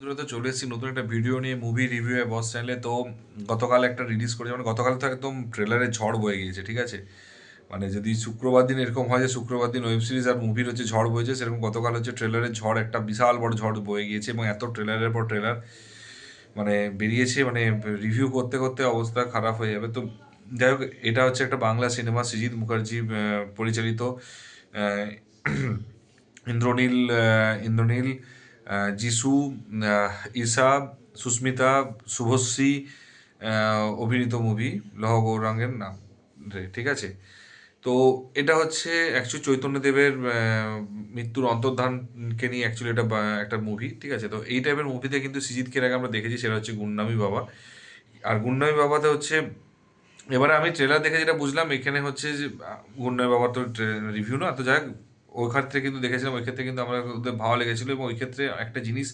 তো চলে এসেছি, নতুন একটা ভিডিও নিয়ে মুভি রিভিউ বস চ্যানেলে তো গতকাল একটা রিলিজ করেছে মানে গতকাল তো একদম ট্রেলারে ঝড় বয়ে গিয়েছে, ঠিক আছে? মানে যদি শুক্রবার দিন এরকম হয় যে শুক্রবার দিন ওয়েব সিরিজ আর মুভির হচ্ছে ঝড় বয়েছে, সেরকম গতকাল হচ্ছে ট্রেলারের ঝড়, একটা বিশাল বড় ঝড় বয়ে গিয়েছে এবং এত ট্রেলারের পর ট্রেলার মানে বেরিয়েছে মানে রিভিউ করতে করতে অবস্থা খারাপ হয়ে যাবে। তো যাই হোক, এটা হচ্ছে একটা বাংলা সিনেমা সৃজিত মুখার্জি পরিচালিত ইন্দ্রনীল ইন্দ্রনীল যিশু ঈশা, সুস্মিতা, শুভশ্রী অভিনীত মুভি লহ গৌরাঙ্গের নাম রে, ঠিক আছে? তো এটা হচ্ছে অ্যাকচুয়ালি চৈতন্যদেবের মৃত্যুর অন্তর্ধানকে নিয়ে অ্যাকচুয়ালি এটা একটা মুভি ঠিক আছে? তো এই টাইপের মুভিতে কিন্তু সৃজিতকে এর আগে আমরা দেখেছি, সেটা হচ্ছে গুন্ডামি বাবা। আর গুন্ডামি বাবাতে হচ্ছে, এবারে আমি ট্রেলার দেখে যেটা বুঝলাম, এখানে হচ্ছে যে গুন্ডামি বাবার তো রিভিউ না, তো যাই ওই ক্ষেত্রে কিন্তু দেখেছিলাম ওই ক্ষেত্রে কিন্তু আমার ওদের ভালো লেগেছিলো এবং ওই ক্ষেত্রে একটা জিনিস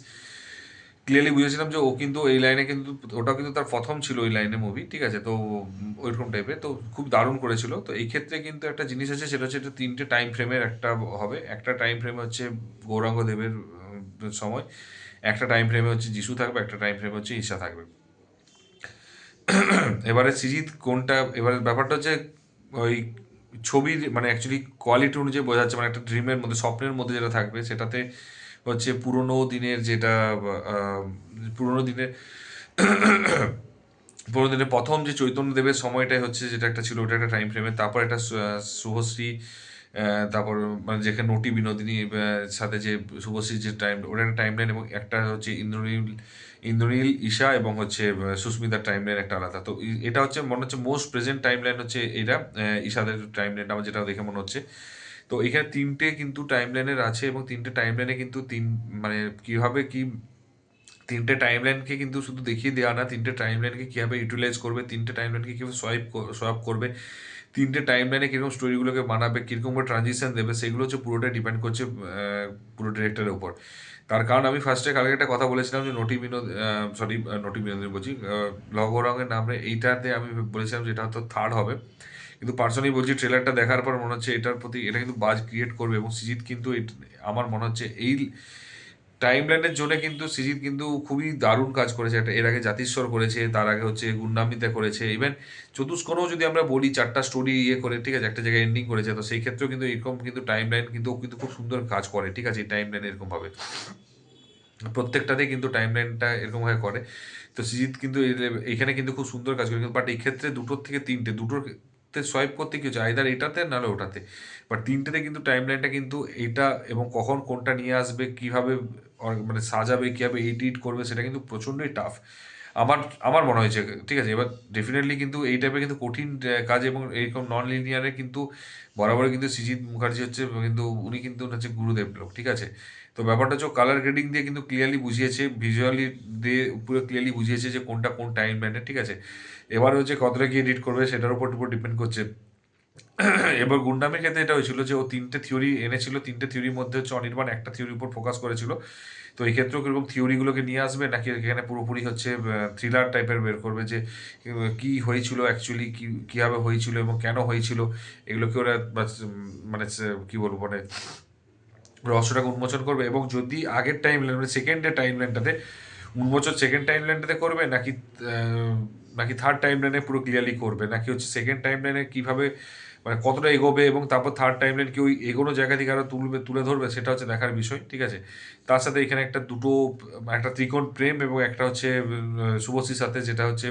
ক্লিয়ারলি বুঝেছিলাম যে ও কিন্তু এই লাইনে কিন্তু ওটা কিন্তু তার প্রথম ছিল ওই লাইনে মুভি ঠিক আছে? তো ওইরকম টাইপের তো খুব দারুণ করেছিল। তো এই ক্ষেত্রে কিন্তু একটা জিনিস আছে, সেটা হচ্ছে এটা তিনটে টাইম ফ্রেমের একটা হবে। একটা টাইম ফ্রেম হচ্ছে গৌরাঙ্গ দেবের সময়, একটা টাইম ফ্রেমে হচ্ছে যিশু থাকবে, একটা টাইম ফ্রেমে হচ্ছে ঈশা থাকবে। এবারে সৃজিত কোনটা, এবারে ব্যাপারটা হচ্ছে ওই ছবির মানে অ্যাকচুয়ালি কোয়ালিটি অনুযায়ী বোঝা যাচ্ছে মানে একটা ড্রিমের মধ্যে, স্বপ্নের মধ্যে যেটা থাকবে, সেটাতে হচ্ছে পুরনো দিনের যেটা পুরনো দিনের পুরনো দিনের প্রথম যে চৈতন্য দেবের সময়টাই হচ্ছে, যেটা একটা ছিল, ওটা একটা টাইম ফ্রেমে তারপর একটা শুভশ্রী তারপর মানে যেখানে নটি বিনোদিনী সাথে যে শুভশ্রীর যে টাইম ওটা একটা টাইম লাইন এবং একটা হচ্ছে ইন্দ্রনীল ইন্দ্রনীল, ঈশা এবং হচ্ছে সুস্মিতার টাইম লাইন একটা আলাদা। তো এটা হচ্ছে মনে হচ্ছে মোস্ট প্রেজেন্ট টাইম লাইন হচ্ছে এটা ঈশাদের টাইম লাইন আমার যেটা দেখে মনে হচ্ছে। তো এখানে তিনটে কিন্তু টাইম লাইনের আছে এবং তিনটে টাইম লাইনে কিন্তু তিন মানে কীভাবে কি, তিনটে টাইম লাইনকে কিন্তু শুধু দেখিয়ে দেওয়া না, তিনটে টাইম লাইনকে কীভাবে ইউটিলাইজ করবে, তিনটে টাইম লাইনকে কীভাবে সোয়াইপ সোয়াপ করবে তিনটে টাইম লাইনে কীরকম স্টোরিগুলোকে বানাবে, কীরকম করে ট্রানজিশন দেবে, সেগুলো হচ্ছে পুরোটাই ডিপেন্ড করছে পুরো ডিরেক্টরের উপর। তার কারণ আমি ফার্স্টে কালকে একটা কথা বলেছিলাম যে নটি বিনোদ সরি নটি বিনোদিনী বলছি লগরঙের নামে এইটাতে আমি বলেছিলাম যে এটা হয়তো থার্ড হবে। কিন্তু পার্সোনালি বলছি ট্রেলারটা দেখার পর মনে হচ্ছে এটার প্রতি, এটা কিন্তু বাজ ক্রিয়েট করবে এবং সৃজিত কিন্তু আমার মনে হচ্ছে এই টাইম লাইনের জন্য কিন্তু সৃজিত কিন্তু খুবই দারুণ কাজ করেছে। একটা এর আগে জাতিস্বর করেছে, তার আগে হচ্ছে গুন্ডামিতে করেছে। ইভেন চতুষ্কোণও যদি আমরা বলি চারটা স্টোরি ইয়ে করে, ঠিক আছে, একটা জায়গায় এন্ডিং করেছে, তো সেই ক্ষেত্রেও কিন্তু এরকম কিন্তু টাইম লাইন কিন্তু কিন্তু খুব সুন্দর কাজ করে, ঠিক আছে, এই টাইম লাইন এরকমভাবে প্রত্যেকটাতে কিন্তু টাইম লাইনটা এরকমভাবে করে। তো সৃজিত কিন্তু এখানে কিন্তু খুব সুন্দর কাজ করে, কিন্তু বাট এই ক্ষেত্রে দুটোর থেকে তিনটে দুটোতে সোয়াইপ করতে, কি হচ্ছে? আইদার এটাতে নাহলে ওটাতে। বাট তিনটেতে কিন্তু টাইম লাইনটা কিন্তু এটা এবং কখন কোনটা নিয়ে আসবে, কীভাবে মানে সাজাবে, কীভাবে এডিট করবে, সেটা কিন্তু প্রচণ্ডই টাফ আমার আমার মনে হয়েছে, ঠিক আছে, এবার ডেফিনেটলি কিন্তু এই টাইপের কিন্তু কঠিন কাজ এবং এইরকম নন লিনিয়ারে কিন্তু বরাবরই কিন্তু সৃজিত মুখার্জি হচ্ছে, কিন্তু উনি কিন্তু হচ্ছে গুরুদেব লোক, ঠিক আছে? তো ব্যাপারটা হচ্ছে কালার গ্রেডিং দিয়ে কিন্তু ক্লিয়ারলি বুঝিয়েছে ভিজুয়ালি দিয়ে পুরো ক্লিয়ারলি বুঝিয়েছে যে কোনটা কোন টাইম ব্যান্ডে ঠিক আছে? এবার হচ্ছে কতটা কি এডিট করবে, সেটার উপর উপর ডিপেন্ড করছে। এবার গুন্ডামের ক্ষেত্রে এটা হয়েছিল যে ও তিনটে থিওরি এনেছিল, তিনটে থিওরির মধ্যে হচ্ছে অনির্বাণ একটা থিওরির উপর ফোকাস করেছিল। তো এই ক্ষেত্রেও কীরকম থিওরিগুলোকে নিয়ে আসবে নাকি এখানে পুরোপুরি হচ্ছে থ্রিলার টাইপের বের করবে যে কি হয়েছিল অ্যাকচুয়ালি কী, কীভাবে হয়েছিল এবং কেন হয়েছিল, এগুলোকে ওরা মানে কি বলব মানে রহস্যটাকে উন্মোচন করবে এবং যদি আগের টাইম লাইন মানে সেকেন্ডের টাইম লাইনটাতে উন্মোচন সেকেন্ড টাইম লাইনটাতে করবে নাকি নাকি থার্ড টাইম লাইনে পুরো ক্লিয়ারলি করবে? নাকি হচ্ছে সেকেন্ড টাইম লাইনে কীভাবে মানে কতটা এগোবে এবং তারপর থার্ড টাইম লাইন কি ওই এগোনো জায়গা থেকে আরও তুলবে, তুলে ধরবে, সেটা হচ্ছে দেখার বিষয়, ঠিক আছে? তার সাথে এখানে একটা দুটো, একটা ত্রিকোণ প্রেম এবং একটা হচ্ছে শুভশ্রীর সাথে যেটা হচ্ছে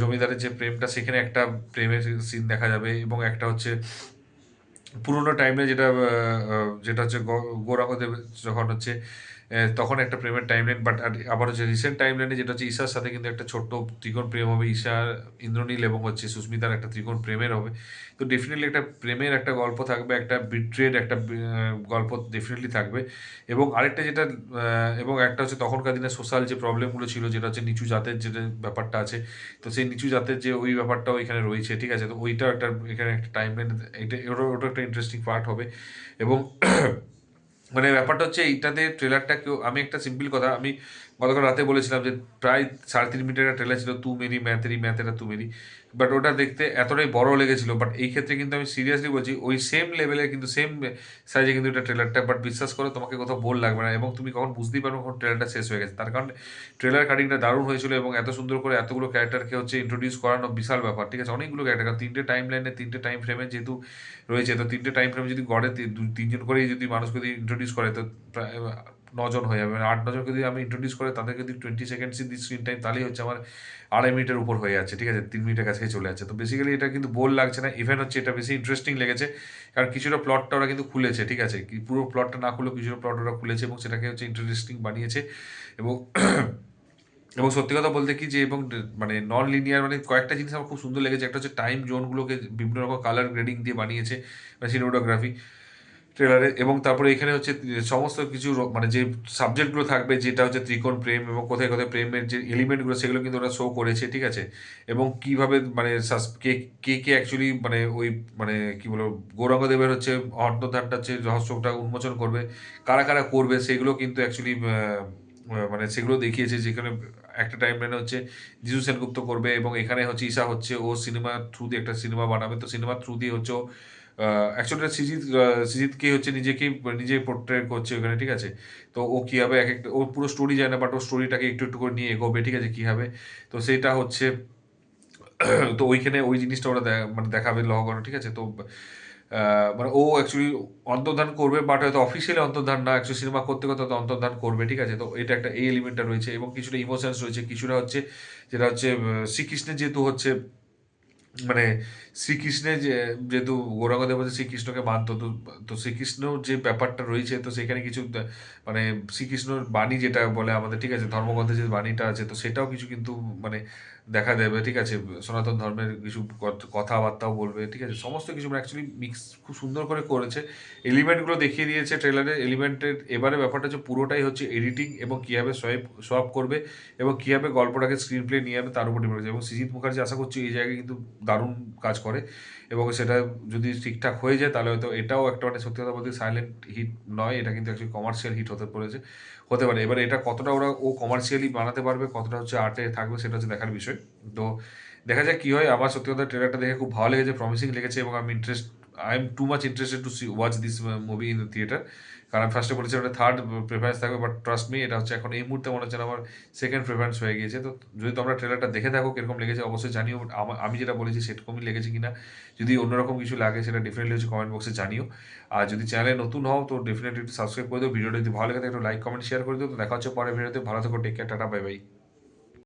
জমিদারের যে প্রেমটা, সেখানে একটা প্রেমের সিন দেখা যাবে এবং একটা হচ্ছে পুরোনো টাইমে যেটা যেটা হচ্ছে গৌরাঙ্গদেব যখন হচ্ছে তখন একটা প্রেমের টাইম লাইন বাট আবার হচ্ছে রিসেন্ট টাইম লাইনে যেটা হচ্ছে ঈশার সাথে কিন্তু একটা ছোট্ট ত্রিকোণ প্রেম হবে ঈশা ইন্দ্রনীল এবং হচ্ছে সুস্মিতার একটা ত্রিকোণ প্রেমের হবে। তো ডেফিনেটলি একটা প্রেমের একটা গল্প থাকবে, একটা বিট্রেড একটা গল্প ডেফিনেটলি থাকবে। এবং আরেকটা যেটা এবং একটা হচ্ছে তখনকার দিনে সোশ্যাল যে প্রবলেমগুলো ছিল, যেটা হচ্ছে নিচু জাতের যেটা ব্যাপারটা আছে, তো সেই নিচু জাতের যে ওই ব্যাপারটাও এখানে রয়েছে, ঠিক আছে? তো ওইটাও একটা, এখানে একটা টাইম লাইন এটা ওটা ওটা একটা ইন্টারেস্টিং পার্ট হবে। এবং মানে ব্যাপারটা হচ্ছে এইটাতে ট্রেলারটা কেউ আমি একটা সিম্পল কথা আমি গতকাল রাতে বলেছিলাম যে প্রায় সাড়ে তিন মিনিটের একটা ট্রেলার ছিল, তু মেরি ম্যাথেরি ম্যাথেরা তু মেরি। বাট ওটা দেখতে এতটাই বড় লেগেছিল। বাট এই ক্ষেত্রে কিন্তু আমি সিরিয়াসলি বলছি, ওই সেম লেভেলে কিন্তু সেম সাইজে কিন্তু এটা ট্রেলারটা বাট বিশ্বাস করো, তোমাকে কোথাও বোর লাগবে না। এবং তুমি কখন বুঝতেই পারবে কখন ট্রেলারটা শেষ হয়ে গেছে। তার কারণ ট্রেলার কাটিংটা দারুণ হয়েছিল এবং এত সুন্দর করে এতগুলো ক্যারেক্টারকে হচ্ছে ইন্ট্রোডিউস করানো বিশাল ব্যাপার। ঠিক আছে, অনেকগুলো ক্যারেক্টার কারণ তিনটে টাইম লাইনে তিনটে টাইম ফ্রেমে যেহেতু রয়েছে, তো তিনটে টাইম ফ্রেমে যদি গড়ে তিনজন করেই যদি মানুষকে যদি ইন্ট্রোডিউস করে, তো নজন হয়ে যাবে। মানে আট নজনকে যদি আমি ইন্ট্রোডিউস করে, তাদেরকে যদি টোয়েন্টি সেকেন্ডস দিই স্ক্রিন টাইম তাহলেই হচ্ছে আমার আড়াই মিনিটের উপর হয়ে যাচ্ছে, ঠিক আছে? তিন মিনিটের কাছে চলে যাচ্ছে। তো বেসিক্যালি এটা কিন্তু বোর লাগছে না। ইভেন হচ্ছে এটা বেশি ইন্টারেস্টিং লেগেছে। কারণ কিছুটা প্লটটা ওরা কিন্তু খুলেছে, ঠিক আছে? পুরো প্লটটা না খুলেও কিছুটা প্লট ওরা খুলেছে এবং সেটাকে হচ্ছে ইন্টারেস্টিং বানিয়েছে। এবং এবং সত্যি কথা বলতে কি যে, এবং মানে নন লিনিয়ার মানে কয়েকটা জিনিস আমার খুব সুন্দর লেগেছে। একটা হচ্ছে টাইম জোনগুলোকে বিভিন্ন রকম কালার গ্রেডিং দিয়ে বানিয়েছে মানে সিনেমাটোগ্রাফি ট্রেলারে এবং তারপরে এখানে হচ্ছে সমস্ত কিছু মানে যে সাবজেক্টগুলো থাকবে, যেটা হচ্ছে ত্রিকোণ প্রেম এবং কোথায় কোথায় প্রেমের যে এলিমেন্টগুলো সেগুলো কিন্তু ওরা শো করেছে, ঠিক আছে? এবং কীভাবে মানে কে কে কে অ্যাকচুয়ালি মানে ওই মানে কি বলব, গৌরাঙ্গদেবের হচ্ছে অর্ধধানটা হচ্ছে রহস্যটা উন্মোচন করবে, কারা কারা করবে, সেগুলো কিন্তু অ্যাকচুয়ালি মানে সেগুলো দেখিয়েছে, যেখানে একটা টাইম লাইনে হচ্ছে জিজু সেনগুপ্ত করবে এবং এখানে হচ্ছে ঈশা হচ্ছে ও সিনেমা থ্রু দিয়ে একটা সিনেমা বানাবে, তো সিনেমা থ্রু দিয়ে হচ্ছে অ্যাকচুয়ালি সিজিৎ আহ, হচ্ছে নিজেকেই নিজে পোর্ট্রেট করছে ওখানে ঠিক আছে? তো ও কীভাবে এক একটা ওর পুরো স্টোরি যায় না বাট ওর স্টোরিটাকে একটু একটু করে নিয়ে এগোবে ঠিক আছে কীভাবে তো সেটা হচ্ছে তো ওইখানে ওই জিনিসটা ওরা মানে দেখাবে লহগণ ঠিক আছে? তো মানে ও অ্যাকচুয়ালি অন্তর্ধান করবে বাট হয়তো অফিসিয়ালি অন্তর্ধান না অ্যাকচুয়ালি সিনেমা করতে করতে হয়তো অন্তর্ধান করবে ঠিক আছে? তো এটা একটা এই এলিমেন্টটা রয়েছে এবং কিছুটা ইমোশনস রয়েছে কিছুটা হচ্ছে যেটা হচ্ছে শ্রীকৃষ্ণের যেহেতু হচ্ছে মানে শ্রীকৃষ্ণের যে, যেহেতু গৌরাঙ্গদেব হচ্ছে শ্রীকৃষ্ণকে মানত, তো তো শ্রীকৃষ্ণ যে ব্যাপারটা রয়েছে, তো সেখানে কিছু মানে শ্রীকৃষ্ণর বাণী যেটা বলে আমাদের, ঠিক আছে ধর্মগ্রন্থে যে বাণীটা আছে, তো সেটাও কিছু কিন্তু মানে দেখা দেবে, ঠিক আছে? সনাতন ধর্মের কিছু কথাবার্তাও বলবে, ঠিক আছে? সমস্ত কিছু অ্যাকচুয়ালি মিক্স খুব সুন্দর করে করেছে। এলিমেন্টগুলো দেখিয়ে দিয়েছে ট্রেলারে এলিমেন্টের এবারে ব্যাপারটা হচ্ছে পুরোটাই হচ্ছে এডিটিং এবং কীভাবে সোয়াইপ সোয়াপ করবে এবং কীভাবে গল্পটাকে স্ক্রিন প্লে নিয়ে যাবে তার উপর ডিপেন্ড করছে। এবং সৃজিত মুখার্জি আশা করছি এই জায়গায় কিন্তু দারুণ কাজ করে এবং সেটা যদি ঠিকঠাক হয়ে যায় তাহলে হয়তো এটাও একটা মানে সত্যি কথা বলতে সাইলেন্ট হিট নয়। এটা কিন্তু অ্যাকচুয়ালি কমার্শিয়াল হিট হতে পড়েছে। হতে পারে। এবার এটা কতটা ওরা ও কমার্শিয়ালি বানাতে পারবে, কতটা হচ্ছে আর্টে থাকবে, সেটা হচ্ছে দেখার বিষয়। তো দেখা যাক কী হয়। আমার সত্যি কথা ট্রেলারটা দেখে খুব ভালো লেগেছে প্রমিসিং লেগেছে এবং আমি interest I am too much interested to see watch this movie in the theatre কারণ ফার্স্টে বলেছি ওটা থার্ড প্রেফারেন্স থাকবে বাট ট্রাস্ট মি এটা হচ্ছে এখন এই মুহূর্তে মনে হচ্ছে আমার সেকেন্ড প্রেফারেন্স হয়ে গিয়েছে। তো যদি তোমরা ট্রেলারটা দেখে থাকো কীরকম লেগেছে, অবশ্যই জানিও। আমি যেটা বলেছি সেরকমই লেগেছে কিনা। যদি অন্যরকম কিছু লাগে, সেটা ডেফিনেটলি হচ্ছে কমেন্ট বক্সে জানিও। আর যদি চ্যানেলে নতুন হও, তো ডেফিনেটলি একটু সাবস্ক্রাইব করে দিও। ভিডিওটা যদি ভালো লাগে একটু লাইক কমেন্ট শেয়ার করে দিও। তো দেখা হচ্ছে পরে ভিডিওতে ভালো থেকো take care tata bye bye